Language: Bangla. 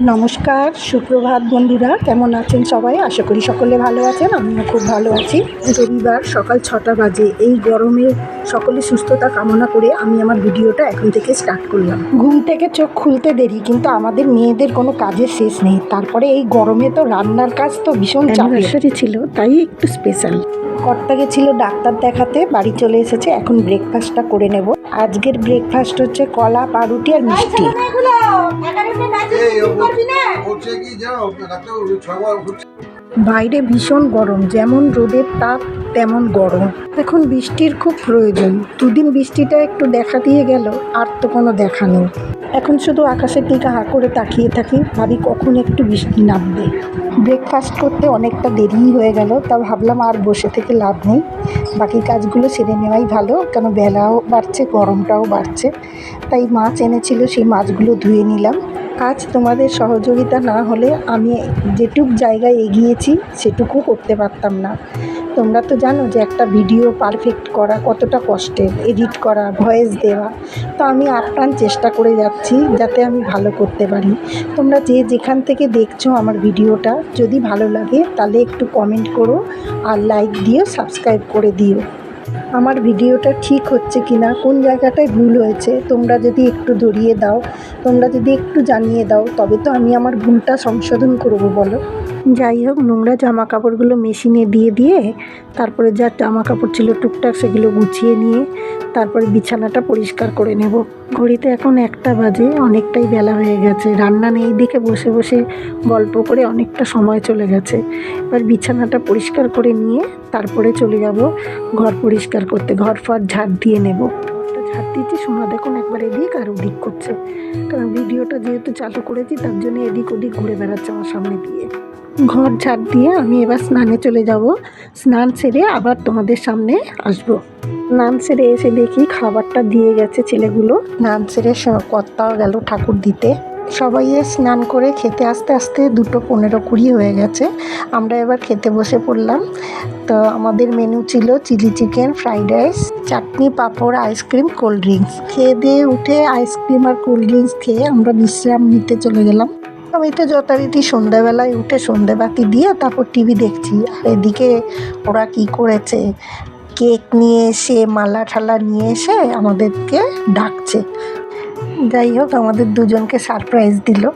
নমস্কার সুপ্রভাত বন্ধুরা কেমন আছেন সবাই? আশা করি সকলে ভালো আছেন আমিও খুব ভালো আছি। রবিবার সকাল ছটা বাজে এই গরমে সকলে সুস্থতা কামনা করে আমি আমার ভিডিওটা এখন থেকে স্টার্ট করলাম। ঘুম থেকে চোখ খুলতে দেরি কিন্তু আমাদের মেয়েদের কোনো কাজের শেষ নেই। তারপরে এই গরমে তো রান্নার কাজ তো ভীষণ চাপের ছিল তাই একটু স্পেশাল কর্তা গেছিল ডাক্তার দেখাতে বাড়ি চলে এসেছে এখন ব্রেকফাস্টটা করে নেব। আজকের ব্রেকফাস্ট হচ্ছে কলা পাউরুটি আর মিষ্টি। বাইরে ভীষণ গরম যেমন রোদের তাপ তেমন গরম। এখন বৃষ্টির খুব প্রয়োজন। দুদিন বৃষ্টিটা একটু দেখা দিয়ে গেল, আর তো কোনো দেখা নেই। এখন শুধু আকাশের দিকে হা করে তাকিয়ে থাকি, ভাবি কখন একটু বৃষ্টি নামবে। ব্রেকফাস্ট করতে অনেকটা দেরিই হয়ে গেল তা ভাবলাম আর বসে থেকে লাভ নেই। বাকি কাজগুলো সেরে নেওয়াই ভালো, কেন বেলাও বাড়ছে, গরমটাও বাড়ছে। তাই মাছ এনেছিল, সেই মাছগুলো ধুয়ে নিলাম। আজ তোমাদের সহযোগিতা না হলে আমি যেটুক জায়গায় এগিয়েছি সেটুকু করতে পারতাম না। তোমরা তো জানো যে একটা ভিডিও পারফেক্ট করা কতটা কষ্টের এডিট করা ভয়েস দেওয়া। তো আমি আপ্রাণ চেষ্টা করে যাচ্ছি যাতে আমি ভালো করতে পারি। তোমরা যে যেখান থেকে দেখছ আমার ভিডিওটা, যদি ভালো লাগে তাহলে একটু কমেন্ট করো আর লাইক দিও সাবস্ক্রাইব করে দিও। আমার ভিডিওটা ঠিক হচ্ছে কি না কোন জায়গাটায় ভুল হয়েছে, তোমরা যদি একটু ধরিয়ে দাও, তোমরা যদি একটু জানিয়ে দাও, তবে তো আমি আমার ভুলটা সংশোধন করব, বলো। যাই হোক, নোংরা জামা কাপড়গুলো মেশিনে দিয়ে দিয়ে তারপরে যা জামা কাপড় ছিল টুকটাক সেগুলো গুছিয়ে নিয়ে তারপরে বিছানাটা পরিষ্কার করে নেব। ঘড়িতে এখন একটা বাজে, অনেকটাই বেলা হয়ে গেছে। রান্না নেই দিকে বসে বসে গল্প করে অনেকটা সময় চলে গেছে। এবার বিছানাটা পরিষ্কার করে নিয়ে তারপরে চলে যাব ঘর পরিষ্কার করতে। ঘর ফর ঝাড় দিয়ে নেব। ঝাড় দিয়েছি সোনা দেখুন, একবার এদিক আর ওদিক করছে। কারণ ভিডিওটা যেহেতু চালু করেছি, তার জন্য এদিক ওদিক ঘুরে বেড়াচ্ছে আমার সামনে দিয়ে। ঘর ঝাড় দিয়ে আমি এবার স্নানে চলে যাব। স্নান সেরে আবার তোমাদের সামনে আসব। স্নান সেরে এসে দেখি খাবারটা দিয়ে গেছে ছেলেগুলো। স্নান সেরে কর্তাও গেল ঠাকুর দিতে। সবাই স্নান করে খেতে আস্তে আস্তে দুটো পনেরো কুড়ি হয়ে গেছে। আমরা এবার খেতে বসে পড়লাম। তো আমাদের মেনু ছিল chilli chicken, fried rice chutney, papad, ice cream, cold drinks. খেয়ে দিয়ে উঠে আইসক্রিম আর কোল্ড ড্রিঙ্কস খেয়ে আমরা বিশ্রাম নিতে চলে গেলাম। আমি তো যথারীতি সন্ধ্যাবেলায় উঠে সন্ধ্যাবাতি দিয়ে তারপর টিভি দেখছি। আর এদিকে ওরা কি করেছে? কেক নিয়ে এসে, মালা ঠালা নিয়ে এসে আমাদেরকে ডাকছে। যাই হোক, আমাদের দুজনকে সারপ্রাইজ দিল।